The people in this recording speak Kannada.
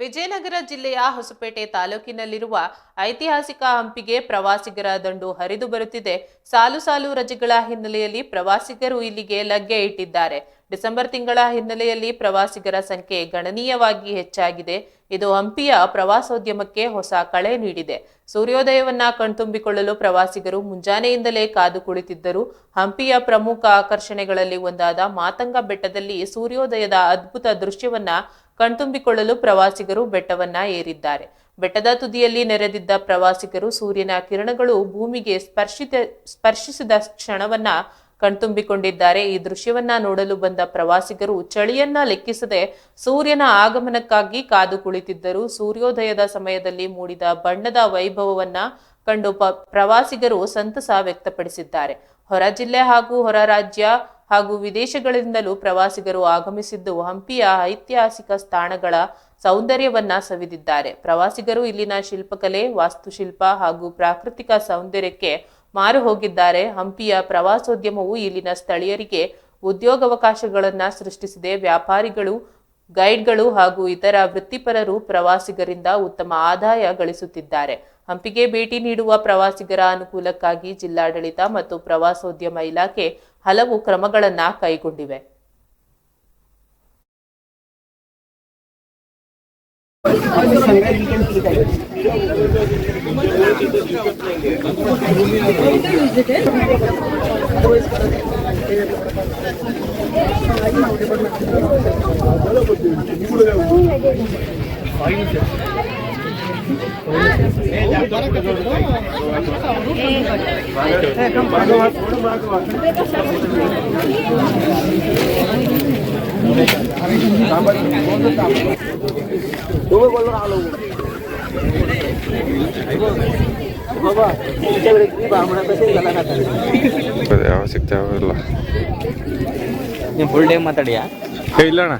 ವಿಜಯನಗರ ಜಿಲ್ಲೆಯ ಹೊಸಪೇಟೆ ತಾಲೂಕಿನಲ್ಲಿರುವ ಐತಿಹಾಸಿಕ ಹಂಪಿಗೆ ಪ್ರವಾಸಿಗರ ದಂಡು ಹರಿದು ಬರುತ್ತಿದೆ. ಸಾಲು ಸಾಲು ರಜೆಗಳ ಹಿನ್ನೆಲೆಯಲ್ಲಿ ಪ್ರವಾಸಿಗರು ಇಲ್ಲಿಗೆ ಲಗ್ಗೆ ಇಟ್ಟಿದ್ದಾರೆ. ಡಿಸೆಂಬರ್ ತಿಂಗಳ ಹಿನ್ನೆಲೆಯಲ್ಲಿ ಪ್ರವಾಸಿಗರ ಸಂಖ್ಯೆ ಗಣನೀಯವಾಗಿ ಹೆಚ್ಚಾಗಿದೆ. ಇದು ಹಂಪಿಯ ಪ್ರವಾಸೋದ್ಯಮಕ್ಕೆ ಹೊಸ ಕಳೆ ನೀಡಿದೆ. ಸೂರ್ಯೋದಯವನ್ನ ಕಣ್ತುಂಬಿಕೊಳ್ಳಲು ಪ್ರವಾಸಿಗರು ಮುಂಜಾನೆಯಿಂದಲೇ ಕಾದು ಕುಳಿತಿದ್ದರು. ಹಂಪಿಯ ಪ್ರಮುಖ ಆಕರ್ಷಣೆಗಳಲ್ಲಿ ಒಂದಾದ ಮಾತಂಗ ಬೆಟ್ಟದಲ್ಲಿ ಸೂರ್ಯೋದಯದ ಅದ್ಭುತ ದೃಶ್ಯವನ್ನ ಕಣ್ತುಂಬಿಕೊಳ್ಳಲು ಪ್ರವಾಸಿಗರು ಬೆಟ್ಟವನ್ನ ಏರಿದ್ದಾರೆ. ಬೆಟ್ಟದ ತುದಿಯಲ್ಲಿ ನೆರೆದಿದ್ದ ಪ್ರವಾಸಿಗರು ಸೂರ್ಯನ ಕಿರಣಗಳು ಭೂಮಿಗೆ ಸ್ಪರ್ಶಿತ, ಸ್ಪರ್ಶಿಸಿದ ಕ್ಷಣವನ್ನ ಕಣ್ತುಂಬಿಕೊಂಡಿದ್ದಾರೆ. ಈ ದೃಶ್ಯವನ್ನ ನೋಡಲು ಬಂದ ಪ್ರವಾಸಿಗರು ಚಳಿಯನ್ನ ಲೆಕ್ಕಿಸದೆ ಸೂರ್ಯನ ಆಗಮನಕ್ಕಾಗಿ ಕಾದು ಕುಳಿತಿದ್ದರು. ಸೂರ್ಯೋದಯದ ಸಮಯದಲ್ಲಿ ಮೂಡಿದ ಬಣ್ಣದ ವೈಭವವನ್ನ ಕಂಡು ಪ್ರವಾಸಿಗರು ಸಂತಸ ವ್ಯಕ್ತಪಡಿಸಿದ್ದಾರೆ. ಹೊರ ಜಿಲ್ಲೆ ಹಾಗೂ ಹೊರ ರಾಜ್ಯ ಹಾಗೂ ವಿದೇಶಗಳಿಂದಲೂ ಪ್ರವಾಸಿಗರು ಆಗಮಿಸಿದ್ದು ಹಂಪಿಯ ಐತಿಹಾಸಿಕ ಸ್ಥಾನಗಳ ಸೌಂದರ್ಯವನ್ನ ಸವಿದಿದ್ದಾರೆ. ಪ್ರವಾಸಿಗರು ಇಲ್ಲಿನ ಶಿಲ್ಪಕಲೆ, ವಾಸ್ತುಶಿಲ್ಪ ಹಾಗೂ ಪ್ರಾಕೃತಿಕ ಸೌಂದರ್ಯಕ್ಕೆ ಮಾರು ಹೋಗಿದ್ದಾರೆ. ಹಂಪಿಯ ಪ್ರವಾಸೋದ್ಯಮವು ಇಲ್ಲಿನ ಸ್ಥಳೀಯರಿಗೆ ಉದ್ಯೋಗಾವಕಾಶಗಳನ್ನು ಸೃಷ್ಟಿಸಿದೆ. ವ್ಯಾಪಾರಿಗಳು ಗೈಡ್ಗಳು ಹಾಗೂ ಇತರ ವೃತ್ತಿಪರರು ಪ್ರವಾಸಿಗರಿಂದ ಉತ್ತಮ ಆದಾಯ ಗಳಿಸುತ್ತಿದ್ದಾರೆ. ಹಂಪಿಗೆ ಭೇಟಿ ನೀಡುವ ಪ್ರವಾಸಿಗರ ಅನುಕೂಲಕ್ಕಾಗಿ ಜಿಲ್ಲಾಡಳಿತ ಮತ್ತು ಪ್ರವಾಸೋದ್ಯಮ ಇಲಾಖೆ ಹಲವು ಕ್ರಮಗಳನ್ನು ಕೈಗೊಂಡಿವೆ. दो बोलो आ लो ಯಾವ ಸಿಗ್ತಾವ ಇಲ್ಲ. ನೀವು ಫುಲ್ ಡೇ ಮಾತಾಡಿಯಾ? ಏ ಇಲ್ಲ ಅಣ್ಣ.